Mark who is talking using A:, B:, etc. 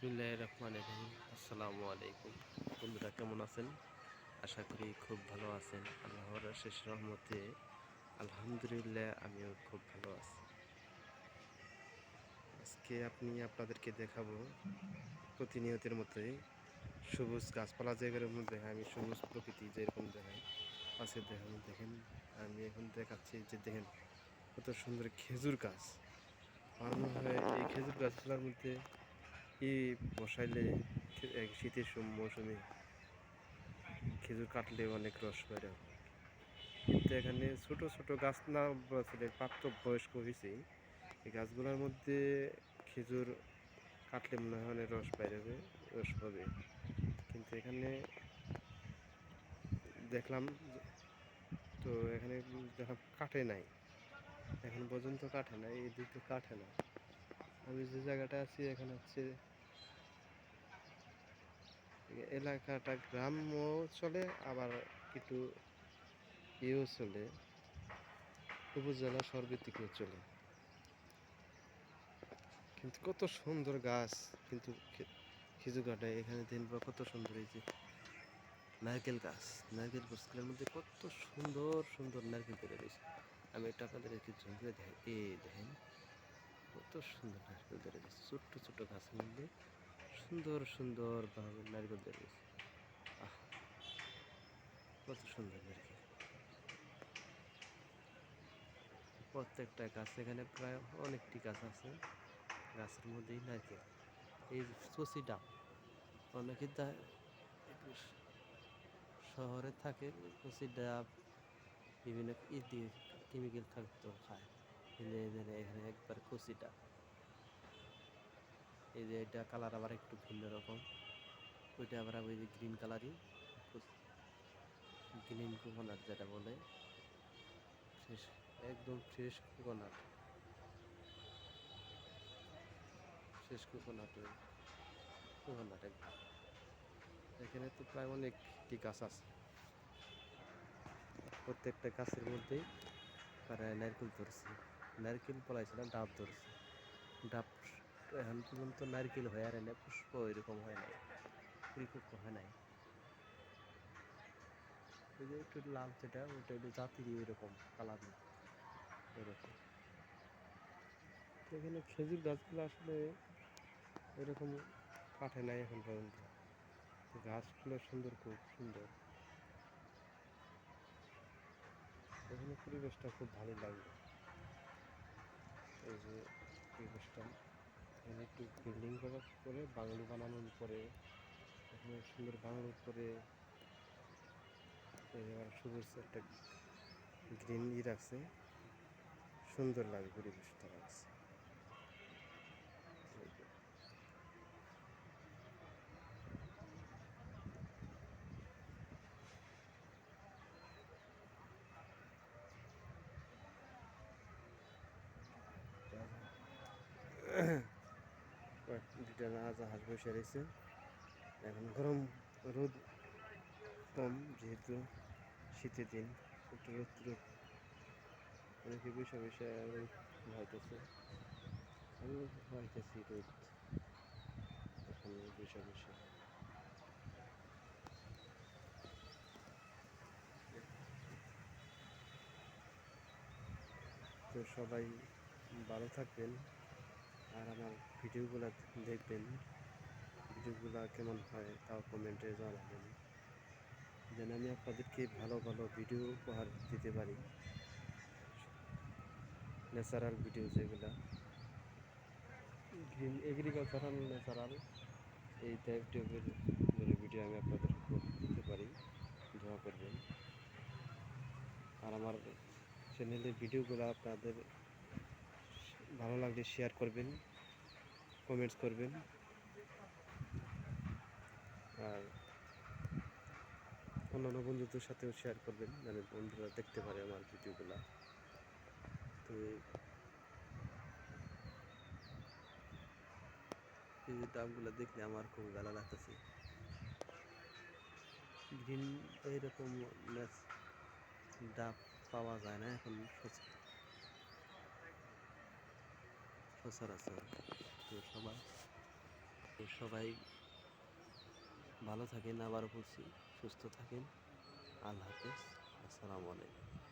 A: বিসমিল্লাহ রহমান রহিম। আসসালামু আলাইকুম। বন্ধুরা, কেমন আছেন? আশা করি খুব ভালো আছেন। আল্লাহর শেষ রহমতে, আলহামদুলিল্লাহ, আমিও খুব ভালো আছি। আজকে আপনি আপনাদেরকে দেখাবো প্রতিনিয়তের মতোই সবুজ গাছপালা জায়গার মধ্যে আমি সবুজ প্রকৃতি যেরকম দেখাই পাশে দেখেন দেখেন, আমি এখন দেখাচ্ছি যে দেখেন কত সুন্দর খেজুর গাছ। আমার মনে হয় এই খেজুর গাছগুলোর মধ্যে ই বসাইলে শীতের সম- মৌসুমে খেজুর কাটলে অনেক রস বেরো কিন্তু এখানে ছোট ছোট গাছ না বছরে প্রাপ্ত বয়স্ক হয়েছে এই গাছগুলোর মধ্যে খেজুর কাটলে মনে হয় অনেক রস বেরোবে, রস হবে কিন্তু এখানে দেখলাম তো এখানে দেখলাম কাটে নাই। এখন পর্যন্ত কাটে নাই, এই কাটে না। আমি যে জায়গাটা আছি, এখানে হচ্ছে এলাকাটা গ্রাম্য চলে, আবার একটু ইয়েও চলে, উপজেলা সর্বদিকেও চলে। কিন্তু কত সুন্দর গাছ, কিন্তু খে- খেজুর কাটায় এখানে দিন কত সুন্দর এই যে নারকেল গাছ, নারকেল গাছগুলোর মধ্যে কত সুন্দর সুন্দর নারকেল পেরে রয়েছে। আমি এটা আপনাদের একটু করে দেখাই। এই দেখেন কত সুন্দর নারকেল ধরে রয়েছে ছোট্ট ছোট্ট গাছের মধ্যে সুন্দর সুন্দর ভাবে নারকেল ধরে আহ, কত সুন্দর নারকেল প্রত্যেকটা গাছ এখানে প্রায় অনেকটি গাছ আছে। গাছের মধ্যেই নারকেল এই চষি ডাব, অনেকে শহরে থাকে কচি ডাব, বিভিন্ন ই দিয়ে কেমিক্যাল থাকতো খায়। কিন্তু এদের এখানে একবার কচি ডাব এই যে, এটা কালার আবার একটু ভিন্ন রকম। ওইটা আবার ওই যে গ্রিন কালারই গ্রিন কোকোনাট যেটা বলে। ফ্রেশ একদম fresh coconut fresh coconut coconut একদম। এখানে তো প্রায় অনেকটি গাছ আছে। প্রত্যেকটা গাছের মধ্যেই নারকেল ধরছে। নারকেল পলাইছিল ডাব ধরছে। ডাব এখন পর্যন্ত নারকেল হয়ে আর না পুষ্প এরকম হয় নাই, পরিপক্ক হয় নাই। ওই যে একটু লাল যেটা ওটা একটু জাতির এরকম কালার না এরকম এখানে খেজুর গাছগুলো আসলে এরকম কাঠে নাই এখন পর্যন্ত। গাছগুলো সুন্দর, খুব সুন্দর। এখানে পরিবেশটা খুব ভালো লাগবে এই যে পরিবেশটা। এখানে একটু বিল্ডিং করার পরে বাংলো বানানোর পরে এখানে সুন্দর বাংলোর পরে এবার সবুজ একটা গ্রিন ই রাখছে। সুন্দর লাগে পরিবেশটা রাখছে এই যে। কয়েক দুটা না জাহাজ বসে রয়েছে এখন গরম রোদ কম, যেহেতু শীতের দিন, একটু রোদ রোদ। অনেকে বসে বসে রোদ ভাইতেছে আমি ভাইতেছি রোদ। এখন বসে বসে। তো সবাই ভালো থাকবেন। আর আমার ভিডিওগুলো দেখবেন। ভিডিওগুলো কেমন হয় তাও কমেন্টে জানাবেন। যেন আমি আপনাদেরকে ভালো ভালো ভিডিও উপহার দিতে পারি। ন্যাচারাল ভিডিও যেগুলা। গ্রিন এগ্রিকালচারাল ন্যাচারাল এই টাইপ টাইপের ভিডিও আমি আপনাদের উপর দিতে পারি। দোয়া করবেন। আর আমার চ্যানেলের ভিডিওগুলো আপনাদের ভালো লাগলে শেয়ার করবেন কমেন্টস করবেন। আর অন্যান্য বন্ধুদের সাথেও শেয়ার করবেন যেন বন্ধুরা দেখতে পারে আমার ভিডিওগুলো। তো এই- ডাবগুলো দেখলে আমার খুব ভালো লাগতেছে। গ্রিন এইরকম ডাব পাওয়া যায় না এখন সচ- সচরাচর তো সবাই তো
B: সবাই ভালো থাকেন আবার বলছি, সুস্থ থাকেন। আল্লাহ হাফেজ। আসসালামু আলাইকুম।